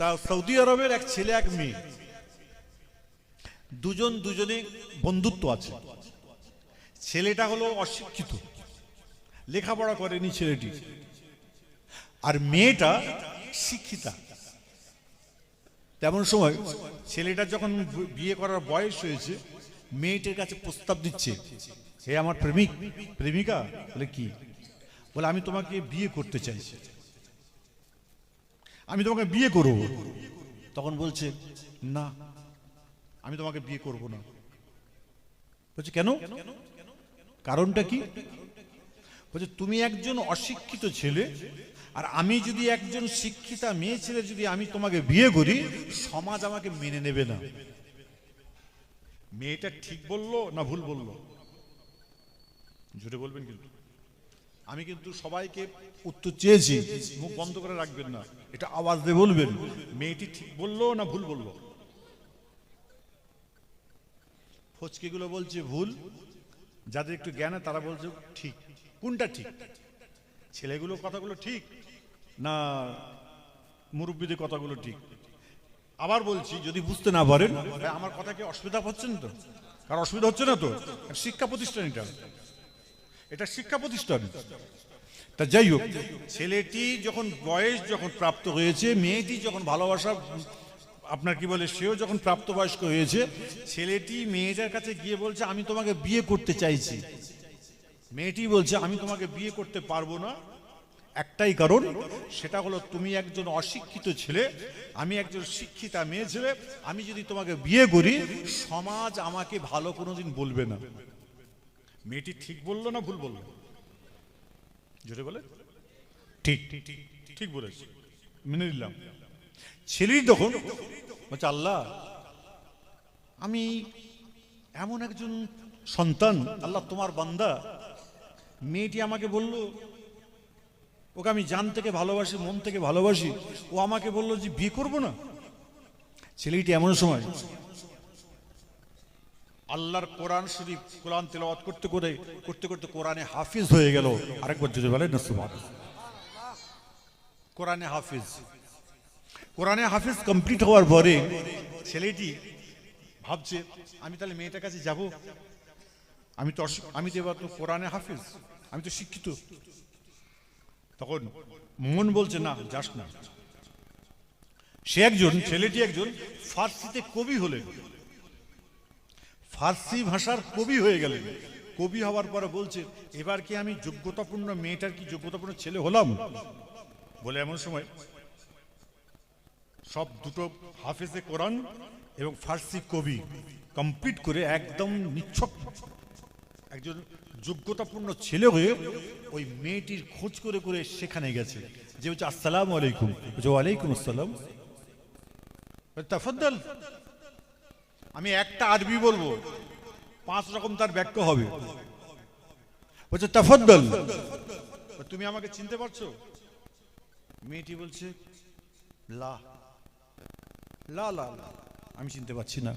তা সৌদি আরবের এক ছেলে, এক মেয়ে। দুজন দুজনে বন্ধুত্ব আছে। ছেলেটা হলো অশিক্ষিত। লেখাপড়া করেনি ছেলেটি। আর মেয়েটা শিক্ষিতা। তেমন সময় ছেলেটা যখন বিয়ে করার বয়স হয়েছে, মেয়েটির কাছে প্রস্তাব দিচ্ছে, হে আমার প্রেমিক, প্রেমিকা, বলে কি? বলে, আমি তোমাকে বিয়ে করতে চাইছি আমি তোমাকে বিয়ে করব। তখন বলছে না আমি তোমাকে বিয়ে করব না। বলছে কেন? কারণটা কি? বলছে তুমি একজন অশিক্ষিত ছেলে আর আমি যদি একজন শিক্ষিতা মেয়ে ছেলে যদি আমি তোমাকে বিয়ে করি সমাজ আমাকে মেনে নেবে না। মেয়েটা ঠিক বলল না ভুল বলল? জোরে বলবেন কিন্তু। আমি কিন্তু সবাইকে উত্তর চেয়েছি, মুখ বন্ধ করে রাখবেন না। এটা আওয়াজ দিয়ে বলবেন। মেয়েটি ঠিক বলল না ভুল বলল? ফচকিগুলো বলছে ভুল। যাদের একটু জ্ঞান তারা বলছে ঠিক। কোনটা ঠিক? ছেলেগুলো কথাগুলো ঠিক না মুরব্বীদের কথাগুলো ঠিক? আবার বলছি, যদি বুঝতে না পারেন আমার কথা কি অসুবিধা হচ্ছে না তো? কার অসুবিধা হচ্ছে না তো? শিক্ষা প্রতিষ্ঠান এটা। এটা শিক্ষা প্রতিষ্ঠান। তা যাই হোক, ছেলেটি যখন বয়স যখন প্রাপ্ত হয়েছে, মেয়েটি যখন ভালোবাসা, আপনার কি বলে, সেও যখন প্রাপ্তবয়স্ক হয়েছে, ছেলেটি মেয়েটার কাছে গিয়ে বলছে, আমি তোমাকে বিয়ে করতে চাইছি। মেয়েটি বলছে, আমি তোমাকে বিয়ে করতে পারব না। একটাই কারণ, সেটা হলো তুমি একজন অশিক্ষিত ছেলে, আমি একজন শিক্ষিতা মেয়ে ছেলে, আমি যদি তোমাকে বিয়ে করি, সমাজ আমাকে ভালো কোনোদিন বলবে না। মেয়েটি ঠিক বলল না ভুল বলল? জোরে বলে? ঠিক ঠিক বলেছি। মেনে নিলাম। ছেলেই তখন বলছে, আল্লাহ, আমি এমন একজন সন্তান, আল্লাহ তোমার বান্দা। মেয়েটি আমাকে বলল, ওকে আমি জান থেকে ভালোবাসি, মন থেকে ভালোবাসি। ও আমাকে বলল যে, বিয়ে করব না? ছেলেটি এমন সময় আল্লাহর কোরআন শরীফ, কোরআন তেলাওয়াত করতে করে, করতে করতে কোরআনে হাফিজ হয়ে গেল। আরেকবার যদি বলেন না কোরআনে হাফিজ। কোরআনে হাফিজ কমপ্লিট হওয়ার পরে ছেলেটি ভাবছে, আমি তাহলে মেয়েটার কাছে যাব? আমি তো আমি তো এবার তো কোরআনে হাফিজ, আমি তো শিক্ষিত। তখন মন বলছে, না, যাস না। সে একজন, ছেলেটি একজন ফার্সিতে কবি হলেন। ফার্সি ভাষার কবি হয়ে গেলেন। কবি হওয়ার পরে বলছে, এবার কি আমি যোগ্যতাপূর্ণ মেয়েটার কি যোগ্যতাপূর্ণ ছেলে হলাম? বলে এমন সময়, সব দুটো হাফেজে কোরআন এবং ফার্সি কবি কমপ্লিট করে একদম নিচ্ছক। একজন যোগ্যতাপূর্ণ ছেলে হয়ে ওই মেয়েটির খোঁজ করে করে সেখানে গেছে। যে হচ্ছে আসসালাম আলাইকুম। ওয়ালাইকুম আসসালাম। তাফাদ্দাল। আমি একটা আরবি বলব, পাঁচ রকম তার ব্যাখ্যা হবে। বলছে, তাফাদ্দাল। তুমি আমাকে চিনতে পারছ? মেয়েটি বলছে, লা। লা লা। আমি চিনতে পারছি না।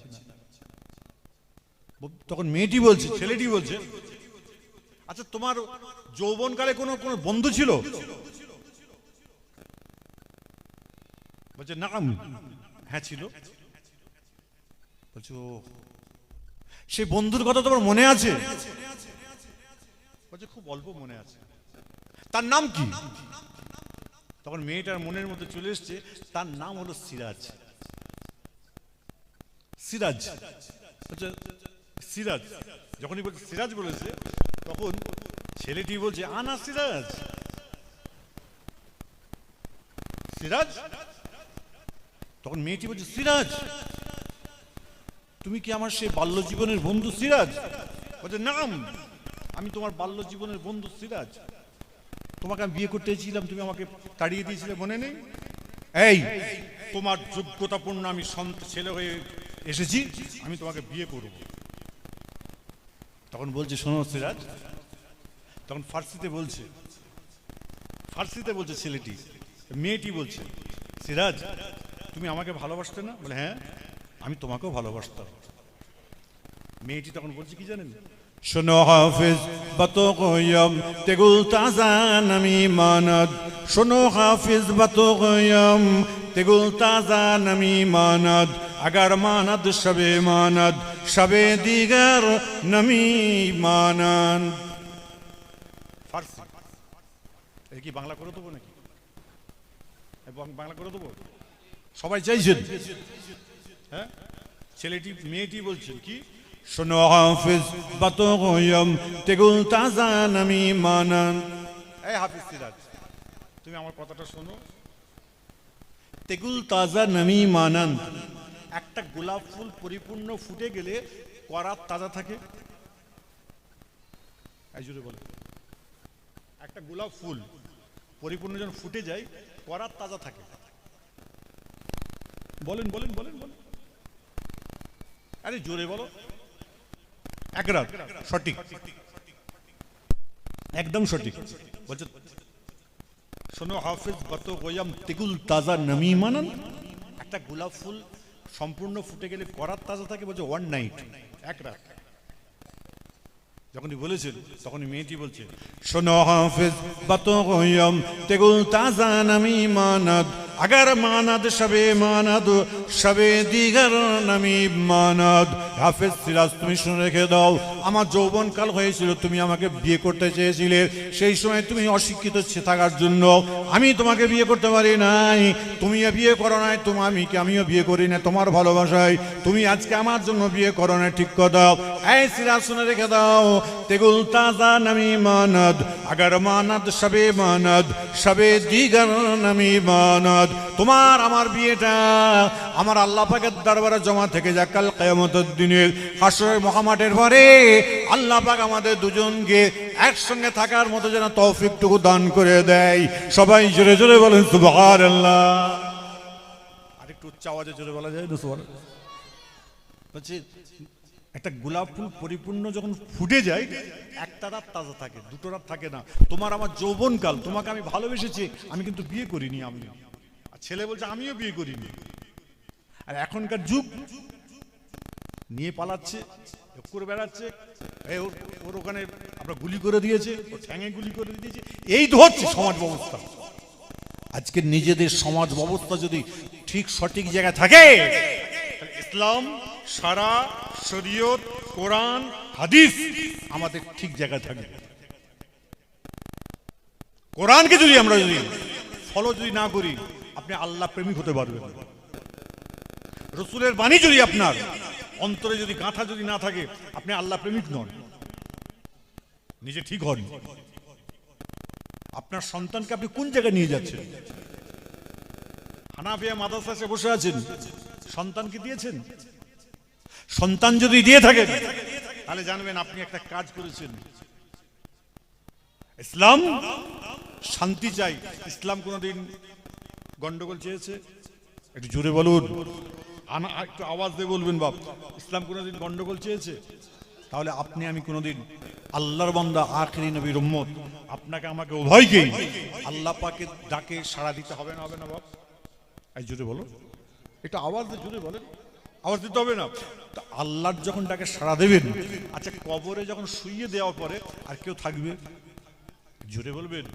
তখন মেয়েটি বলছে, ছেলেটি বলছে আচ্ছা তোমার যৌবনকালে কোনো কোনো বন্ধু ছিল? বলছে না হ্যাঁ ছিল। বলছে সেই বন্ধুর কথা তোমার মনে আছে? বলছে, খুব অল্প মনে আছে। তার নাম কি? তখন মেয়েটার মনের মধ্যে চলে এসছে, তার নাম হলো সিরাজ। সিরাজ। সিরাজ। যখনই বলছে, সিরাজ বলেছে, তখন ছেলেটি বলছে আনা সিরাজ। সিরাজ? তখন মেয়েটি বলছে, সিরাজ। তুমি কি আমার সেই বাল্য জীবনের বন্ধু সিরাজ? বলছে, নাম, আমি তোমার বাল্য জীবনের বন্ধু সিরাজ। তোমাকে আমি বিয়ে করতে চেয়েছিলাম তুমি আমাকে তাড়িয়ে দিয়েছিলে, মনে নেই? এই, তোমার যোগ্যতাপূর্ণ আমি সন্ত, ছেলে হয়ে এসেছি, আমি তোমাকে বিয়ে করব। তখন বলছে, শোনো সিরাজ, তখন ফার্সিতে বলছে ফার্সিতে বলছে ছেলেটি, মেয়েটি বলছে, সিরাজ, তুমি আমাকে ভালোবাসতে না? বলে হ্যাঁ। আমি তোমাকেও ভালোবাসতাম। মেয়েটি তখন বলছে কি জানেন? শোনো হাফিজ বাতকয়ম তেগুল তাজান আমি মানত শোনো হাফিজ বাতকয়ম তেগুল তাজা নমি মানদ। আগার মানদ সবে মানদ সবে দিগার নমি মানদ। ফার্সি। এই কি বাংলা করে দেবো নাকি? বাংলা করে দেবো? সবাই চাইছেন? হ্যাঁ? ছেলেটি, মেয়েটি বলছেন কি? শোনো হাফিজ বাতগয়ম তেগুল তাজা নামি মানান। এই হাফিজ সিরাজ, তুমি আমার কথাটা শোনো। তেগুল তাজা নামি মানান। একটা গোলাপ ফুল পরিপূর্ণ ফুটে গেলে করাত তাজা থাকে। বলে। একটা গোলাপ ফুল পরিপূর্ণ যখন ফুটে যায় করাত তাজা থাকে। বলেন বলেন বলেন বলেন। আরে জোরে বলো। এক রাত, সঠিক। একদম সঠিক। বলছে, শোনো হাফিজ বত গোয়াম তেগুল তাজা নমি মানান। একটা গোলাপ ফুল সম্পূর্ণ ফুটে গেলে করার তাজা থাকে, বলছে ওয়ান নাইট এক রাত। যখনই বলেছেন তখনই মেয়েটি বলছে, শোনো হাফিজ বত গোয়াম তেগুল তাজা নমি আগর মানদ শবে মানদ শবে দিগর নমি মানদ হাফেজ সিরাজ তুমি শুনে রেখে দাও, আমার যৌবনকাল হয়েছিল, তুমি আমাকে বিয়ে করতে চেয়েছিলে। সেই সময় তুমি অশিক্ষিত থাকার জন্য আমি তোমাকে বিয়ে করতে পারি নাই। তুমি বিয়ে করো নাই, তুমি আমি কি আমিও বিয়ে করি না তোমার ভালোবাসায়। তুমি আজকে আমার জন্য বিয়ে করো না ঠিক কথা। এই সিরাজ, শুনে রেখে দাও তেগুল তাজা নামি মানদ, আগর মানাদ, শবে মানদ, শবে দিগর নামি মানদ। তোমার, আমার বিয়েটা আমার আল্লাহ পাকের দরবারে জমা থেকে যাক, কাল কিয়ামতের দিনের হাসরের মহামাঠের পরে আল্লাহ পাক আমাদের দুজনকে একসঙ্গে থাকার মতো যেন তৌফিকটুকু দান করে দেয়। সবাই জোরে জোরে বলেন, সুবহানাল্লাহ। আরেকটু উচ্চ আওয়াজে জোরে বলা যায় না একটা গোলাপ ফুল পরিপূর্ণ যখন ফুটে যায়, একটা রাত তাজা থাকে, দুটো রাত থাকে না। তোমার আমার যৌবনকাল, তোমাকে আমি ভালোবেসেছি, আমি কিন্তু বিয়ে করিনি আমি। ছেলে বলছে, আমিও বিয়ে করিনি। আর এখনকার যুগ নিয়ে পালাচ্ছে করে বেড়াচ্ছে। ওর- ওখানে আমরা গুলি করে দিয়েছে, ওর ঠ্যাঙে গুলি করে দিয়েছে। এই তো হচ্ছে সমাজ ব্যবস্থা। আজকে নিজেদের সমাজ ব্যবস্থা যদি ঠিক, সঠিক জায়গায় থাকে ইসলাম, সারা, শরীয়ত, কোরআন, হাদিস আমাদের ঠিক জায়গায় থাকে কোরআনকে যদি আমরা যদি ফলো যদি না করি আপনি আল্লাহ প্রেমিক হতে পারবেন। রসুলের বাণী যদি আপনার, অন্তরে যদি গাঁথা যদি না থাকে, আপনি আল্লাহ প্রেমিক নন। নিজে ঠিক হন। আপনার সন্তানকে আপনি কোন জায়গায় নিয়ে যাচ্ছেন? হানাফিয়া মাদ্রাসায় বসে আছেন। সন্তানকে দিয়েছেন? সন্তান যদি দিয়ে থাকেন, তাহলে জানবেন আপনি একটা কাজ করেছেন। ইসলাম, শান্তি চাই। ইসলাম কোনোদিন গন্ডগোল চেয়েছে? একটু জোরে বলুন। আনা, একটু আওয়াজ দিয়ে বলবেন বাপ। ইসলাম কোনোদিন গন্ডগোল চেয়েছে? তাহলে আপনি আমি কোনোদিন আল্লাহর বান্দা, আখরি নবীর উম্মত, আপনাকে আমাকে উভয়কেই আল্লাহ পাকে ডাকে সাড়া দিতে হবে না হবে না বাপ? এই জোরে বলো এটা আওয়াজ জোরে বলেন। আওয়াজ দিতে হবে না। তা আল্লাহর যখন ডাকে সাড়া দেবেন আচ্ছা কবরে যখন শুইয়ে দেওয়ার পরে আর কেউ থাকবে? জোরে বলবেন।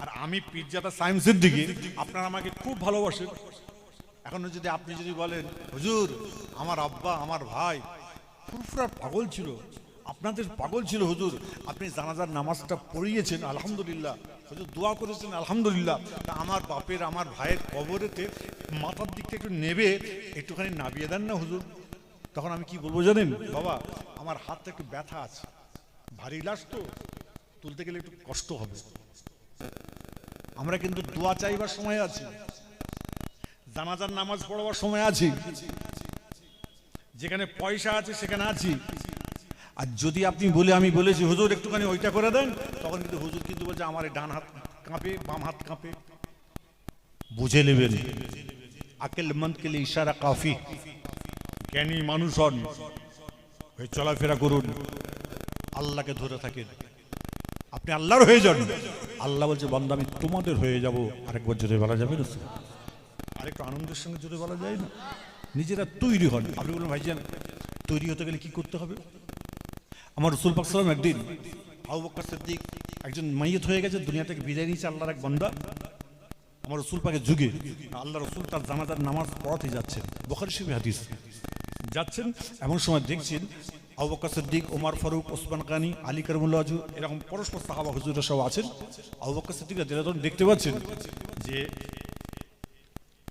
আর আমি পিজ্জাটা সায়েন্সের দিকে, আপনারা আমাকে খুব ভালোবাসেন। এখন যদি আপনি যদি বলেন, হুজুর, আমার আব্বা, আমার ভাই ফুরফুরা পাগল ছিল, আপনাদের পাগল ছিল হুজুর, আপনি জানাজার নামাজটা পড়িয়েছেন, আলহামদুলিল্লাহ। হুজুর, দোয়া করেছেন, আলহামদুলিল্লাহ। তা আমার বাপের, আমার ভাইয়ের কবরেতে মাথার দিকটা একটু নেবে, একটুখানি নাবিয়ে দেন না হুজুর। তখন আমি কি বলব জানেন? বাবা, আমার হাতটা একটু ব্যথা আছে। ভারী লাশ তো, তুলতে গেলে একটু কষ্ট হবে। আমরা কিন্তু দোয়া চাইবার সময় আছি। জানাজার নামাজ পড়বার সময় আছি। যেখানে পয়সা আছে সেখানে আছি। আর যদি আপনি বলে, আমি বলেছি, হুজুর, একটুখানি ওইটা করে দেন, তখন কিন্তু হুজুর কিন্তু বলছে, আমার ডান হাত কাঁপে, বাম হাত কাঁপে। বুঝে নেবেন। আকেল মন্দকে ইশারা কাফি। জ্ঞানী মানুষ হন। চলাফেরা করুন। আল্লাহকে ধরে থাকেন। আপনি আল্লাহর হয়ে যান। আল্লাহ বলছে বন্ধ আমি তোমাদের হয়ে যাব। আরেকবার জোরে বলা যাবে না? আরেকটু আনন্দের সঙ্গে জোরে বলা যায় না? নিজেরা তৈরি হন। আপনি বলুন ভাইজান তৈরি হতে গেলে কি করতে হবে? আমার রসুল পাক সালাম একদিন আবু বকর সিদ্দিক একজন মাইয়ত হয়ে গেছে দুনিয়া থেকে বিদায় নিয়েছে আল্লাহর এক বান্দা। আমার রসুল পাকে যুগে আল্লাহ রসুল তার জানাজার নামাজ পড়াতে যাচ্ছেন। বোখারি শিবি হাদিস। যাচ্ছেন এমন সময় দেখছেন আবু বকর সিদ্দিক ওমর ফারুক ওসমান গানি আলী কারমুল্লাহ এরকম পরস্পর সাহাবা হুজুরা সব আছেন। আবু বকর সিদ্দিক রাদিয়াল্লাহু আনহু দেখতে পাচ্ছেন যে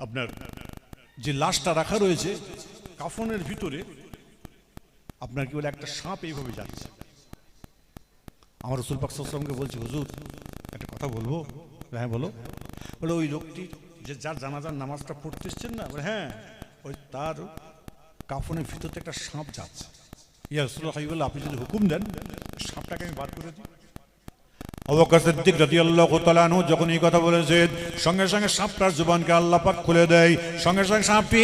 আপনার যে লাশটা রাখা রয়েছে, কাফনের ভিতরে আপনার কি বলে একটা সাপ এইভাবে যাচ্ছে। আমার রসুল পাক বলছি, হুজুর, একটা কথা বলব? হ্যাঁ বলো। বলে, ওই লোকটি যে যার জানাজার নামাজটা পড়তে এসছেন না? হ্যাঁ ওই তার কাফনের ভিতরতে একটা সাপ যাচ্ছে। হাইবুল্লাহ আপনি যদি হুকুম দেন, সাপটাকে আমি বার করে দিই। যখন এই কথা বলেছেন, সঙ্গে সঙ্গে সাপটার খুলে দেয়। সঙ্গে সঙ্গে সাপটি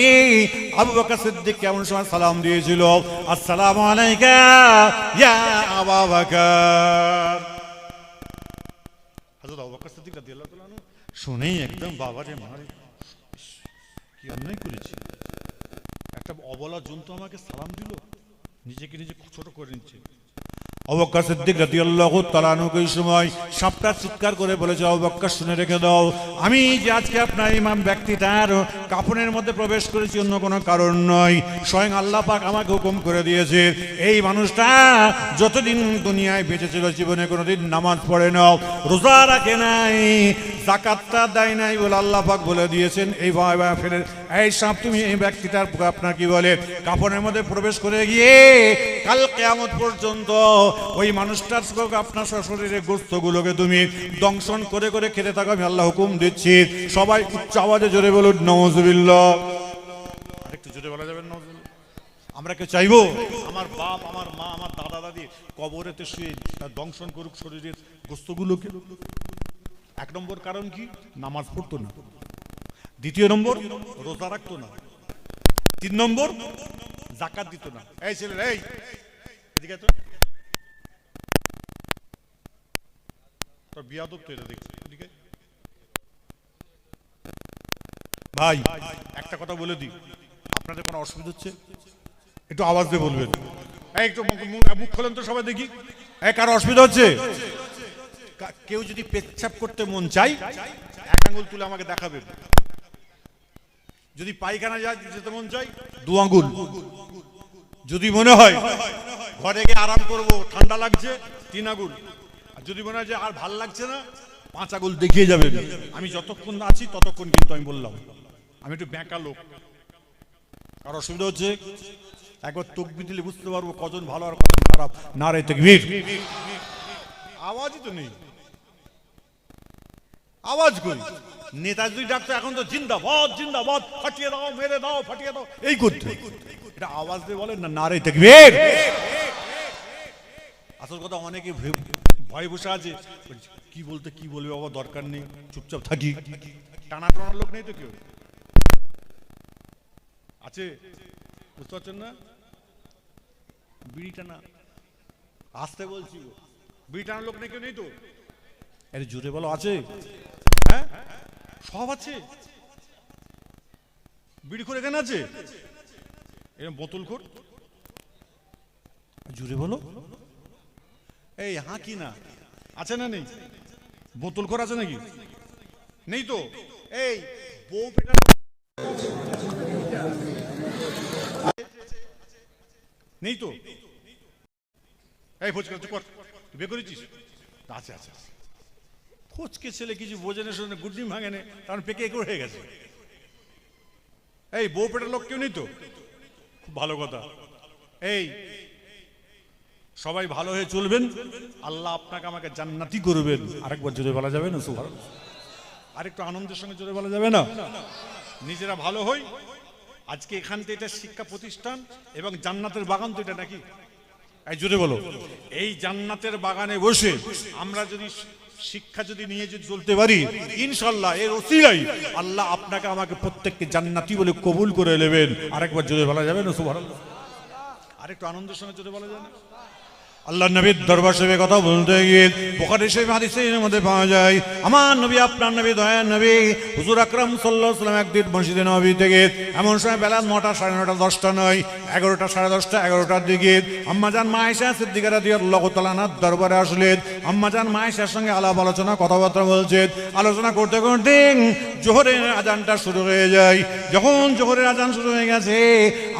আবু সিদ্দিক কেমন সময় সালাম দিয়েছিল, আসসালামু শুনেই একদম মারে কি অন্যায় করেছি। একটা অবলা জন্তু আমাকে সালাম দিল। নিজেকে নিজে ছোট করে নিচ্ছে। অবক্কা সিদ্দিক রাদিয়াল্লাহু তাআলা আনহুকে এই সময় সাপটা চিৎকার করে বলেছে অবক্কা শুনে রেখে দাও। আমি যে আজকে আপনার ইমাম ব্যক্তিটার কাফনের মধ্যে প্রবেশ করেছি, অন্য কোনো কারণ নয়। স্বয়ং আল্লাহ পাক আমাকে হুকুম করে দিয়েছে, এই মানুষটা যতদিন দুনিয়ায় বেঁচে ছিল, জীবনে কোনোদিন নামাজ পড়ে নাও। রোজা রাখে নাই। জাকাতটা দেয় নাই বলে আল্লাহ পাক বলে দিয়েছেন। এই ভয় ভয় ফেলে। এই সাপ, তুমি এই ব্যক্তিটার আপনার কি বলে? কাপড়ের মধ্যে প্রবেশ করে গিয়ে কাল কেয়ামত পর্যন্ত ওই মানুষটার আপনার শরীরে গোস্তগুলোকে তুমি দংশন করে করে খেতে থাকো, আমি আল্লাহ হুকুম দিচ্ছি। সবাই উচ্চ আওয়াজে জোরে বলুন নওয়াজবিল্লাহ আরেকটু জোরে বলা যাবে নওয়াজবিল্লাহ আমরা কে চাইব? আমার বাপ, আমার মা, আমার দাদা, দাদি কবরেতে শুয়ে দংশন করুক, শরীরের গোস্তগুলোকে। এক নম্বর কারণ কি? নামাজ পড়তো না। দ্বিতীয় নম্বর, রোজা রাখতো না। তিন নম্বর জাকাত দিত না। এই ছেলে, এই। এদিকে তো। বিয়াদব তো এটা দেখছি। এদিকে ভাই, একটা কথা বলে দিই। আপনাদের কোনো অসুবিধা হচ্ছে? একটু আওয়াজ দিয়ে বলবেন। একটু মুখ- খোলেন তো সবাই দেখি। এই, কারও অসুবিধা হচ্ছে? কেউ যদি পেচ্ছাপ করতে মন চাই এক আঙ্গুল তুলে আমাকে দেখাবে। যদি পায়খানা যায়, যেতে মন চাই দু আঙ্গুল। যদি মনে হয়, ঘরে গিয়ে আরাম করব, ঠান্ডা লাগছে, তিন আঙ্গুল। আর যদি মনে হয় যে আর ভালো লাগছে না, পাঁচ আঙ্গুল দেখিয়ে যাবে। আমি যতক্ষণ আছি, ততক্ষণ কিন্তু আমি বললাম। আমি একটু ব্যাঁকা লোক। আর অসুবিধা হচ্ছে? একবার তকবি দিলে বুঝতে পারব কজন ভালো আর কজন খারাপ। না রে তকবীর। আওয়াজই তো নেই। আওয়াজ করি নেতাজি ডাক্তার এখন তো জিন্দাবাদ জিন্দাবাদ, ফাটিয়ে দাও, মেরে দাও, ফাটিয়ে দাও। এই করতে এটা আওয়াজ দিয়ে বলে না, নারে তকবীর? আসল কথা, অনেকে ভয় বসে আছে। কি বলতে, কি বলবে বাবা, দরকার নেই, চুপচাপ থাকি। টানা টানার লোক নেই তো কেউ? আছে? বুঝতে পারছেন না? বিড়ি টানা। আসতে বলছি বিড়ি টানার লোক নেই, কেউ নেই তো? আরে জোরে বলো, আছে? হ্যাঁ? সব আছে। বিড়ি করে এখানে আছে? এরকম বোতল খোর। জুড়ে বলো। এই হ্যাঁ কি না? আছে না নেই? বোতল খোর আছে নাকি? নেই তো? এই, বউ নেই তো? এই ফুচকা চুপ কর। তুই করেছিস? আছে আছে। ফুচকে ছেলে কিছু বোঝে না, শোনে গুড্ডি ভাঙে কারণ পেকে একর হয়ে গেছে। এই বউ পেটার লোক কেউ নেই তো? খুব ভালো কথা। এই, সবাই ভালো হয়ে চলবেন। আল্লাহ আপনাকে আমাকে জান্নাতি করবেন। আরেকবার জোরে বলা যাবে না, সুভার? আরেকটু আনন্দের সঙ্গে জোরে বলা যাবে না? নিজেরা ভালো হই। আজকে এখান থেকে এটা শিক্ষা প্রতিষ্ঠান এবং জান্নাতের বাগান তো এটা নাকি? এই জোরে বলো। এই জান্নাতের বাগানে বসে আমরা যদি শিক্ষা যদি নিয়ে যদি চলতে পারি ইনশাল্লাহ এর ওসিলাই আল্লাহ আপনাকে আমাকে প্রত্যেককে জান্নাতি বলে কবুল করে নেবেন। আরেকবার জোরে বলা যাবে না সুভার আরেকটু আনন্দের সঙ্গে জোরে বলা যাবে না? আল্লাহ নবীর দরবার শরীফে কথা বলতে গিয়ে বোখারি শরীফ হাদিসের মধ্যে পাওয়া যায়, আমার নবী, আপনার নবী, দয়ার নবী, হুজুর আকরাম সাল্লাহ সাল্লাম একদিন মসজিদে নবী থেকে এমন সময় বেলা নটা সাড়ে নটা, দশটা নয়, এগারোটা সাড়ে দশটা, এগারোটার দিকে আম্মাজান মায়েশা সিদ্দিকারা দিয়ে আল্লাহ দরবারে আসলেন। আম্মাজান মায়েশার সঙ্গে আলাপ আলোচনা, কথাবার্তা বলছেন আলোচনা করতে করতে জোহরের আজানটা শুরু হয়ে যায়। যখন জোহরের আজান শুরু হয়ে গেছে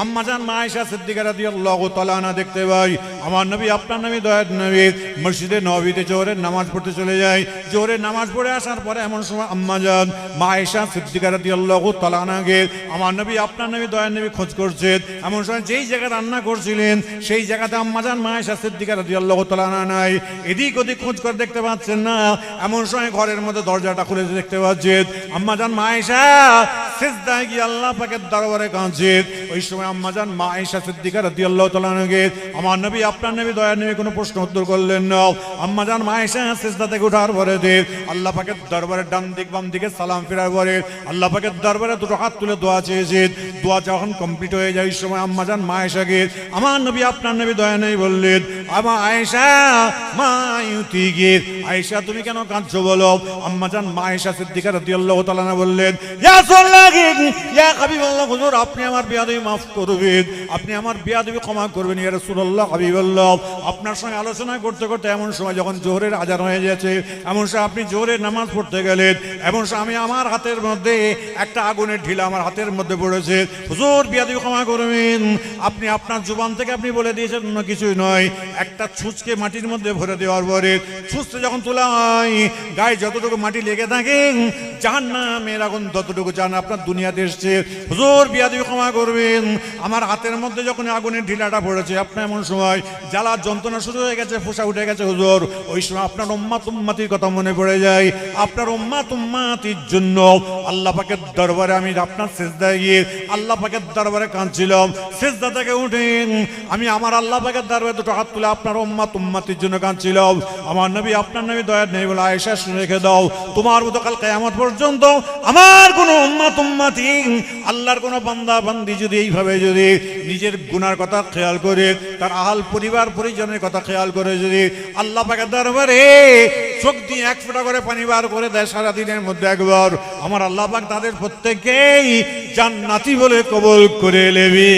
আম্মাজান মায়েশা সিদ্দিকারা দিয়ে আল্লাহ তালানা দেখতে পাই, আমার নবী, আপনার নবী দয়ার নবী। মসজিদে নবীতে জোহরের নামাজ পড়তে চলে যায়। জোহরের নামাজ পড়ে আসার পরে এমন সময় আম্মাজান মায়েশা সিদ্দিকারা দিয়ে আল্লাহ তালানাকে আমার নবী, আপনার নবী দয়ার নবী খোঁজ করছে। এমন সময় যেই জায়গায় রান্না করছিলেন, সেই জায়গাতে আম্মাজান মায়েশা সিদ্দিকারা দিয়ে আল্লাহ তালানা নাই। এদিক ওদিক খোঁজ করে দেখতে পাচ্ছেন না, এমন সময় ঘরের মধ্যে দরজাটা খুলে দেখতে পাচ্ছেন আম্মাজান মায়েশা সিজদায় গিয়ে আল্লাহ পাকের দরবারে কাঁদছে। ওই সময় আম্মাজান মায়েশা সিদ্দিকা রাদিয়াল্লাহু তাআলা আনহাকে, আমার নবী, আপনার নবী দয়ার নবী কোনো প্রশ্ন উত্তর করলেন না সিজদা থেকে পরে আল্লাহ পাকের দরবারে ডান দিক, বাম দিকে সালাম ফেরার পরে আল্লাহ পাকের দরবারে দুটো হাত তুলে দোয়া চেয়েছে। দোয়া যখন কমপ্লিট হয়ে যায় সময় মায়েশাকে আমার নবী, আপনার নবী দয়া নেই, বললেন। আয়েশা আয়েশা, তুমি কেন কাঁদছো বলো? আম্মাজান মায়েশা সিদ্দিকা রাদিয়াল্লাহু তাআলা বললেন, ইয়া ইয়া হুজুর, আপনি আমার বিয়াদবি মাফ করবেন। আপনি আমার বিয়াদবি ক্ষমা করবেন, ইয়া রাসূলুল্লাহ, হাবিবাল্লাহ। আপনার সঙ্গে আলোচনা করতে করতে এমন সময় যখন জোহরের আজান হয়ে গেছে এমন সময় আপনি জোহরের নামাজ পড়তে গেলেন, এমন সময় আমি আমার হাতের মধ্যে একটা আগুনের ঢিলা আমার হাতের মধ্যে পড়েছে। হুজুর বিয়াদবি ক্ষমা করবেন। আপনি আপনার জুবান থেকে আপনি বলে দিয়েছেন, অন্য কিছুই নয়। একটা ছুঁচকে মাটির মধ্যে ভরে দেওয়ার পরে ছুঁচতে যখন তোলা হয় গায়ে যতটুকু মাটি লেগে থাকে, জাহান নামের আগুন ততটুকু জান আপনার দুনিয়াতে এসছে। হুজুর, বিয়াদি ক্ষমা করবেন। আমার হাতের মধ্যে যখন আগুনের ঢিলাটা পড়েছে আপনার এমন সময় জ্বালার যন্ত্রণা শুরু হয়ে গেছে ফোসা উঠে গেছে, হুজুর। ওই সময় আপনার উম্মা তুম্মাতির কথা মনে পড়ে যায়। আপনার উম্মা তুম্মাতির জন্য আল্লাহ পাকের দরবারে আমি আপনার শেষদায় গিয়ে আল্লাহ পাকের দরবারে কাঁদছিলাম। শেষদা থেকে উঠেন আমি আমার আল্লাহ পাকের দরবারে দুটো হাত তুলে আপনার উম্মা তুম্মাতির জন্য কাঁদছিলাম। আমার নবী, আপনার নবী দয়ার নেই বলে আয়েশা শুনে রেখে দাও। তোমার মতো কাল কেয়ামত পর্যন্ত আমার কোনো উম্মা তুম্মাতি আল্লাহর কোনো বান্দা বান্দি যদি এইভাবে যদি নিজের গুনার কথা খেয়াল করে, তার আহাল পরিবার পরিজনের কথা খেয়াল করে যদি আল্লাহ পাকে দরবারে চোখ দিয়ে এক ফোঁটা করে পানি বার করে দেয় সারা দিনের মধ্যে একবার, আমার আল্লাহ পাক তাদের প্রত্যেকেই জান্নাতি বলে কবল করে নেবে।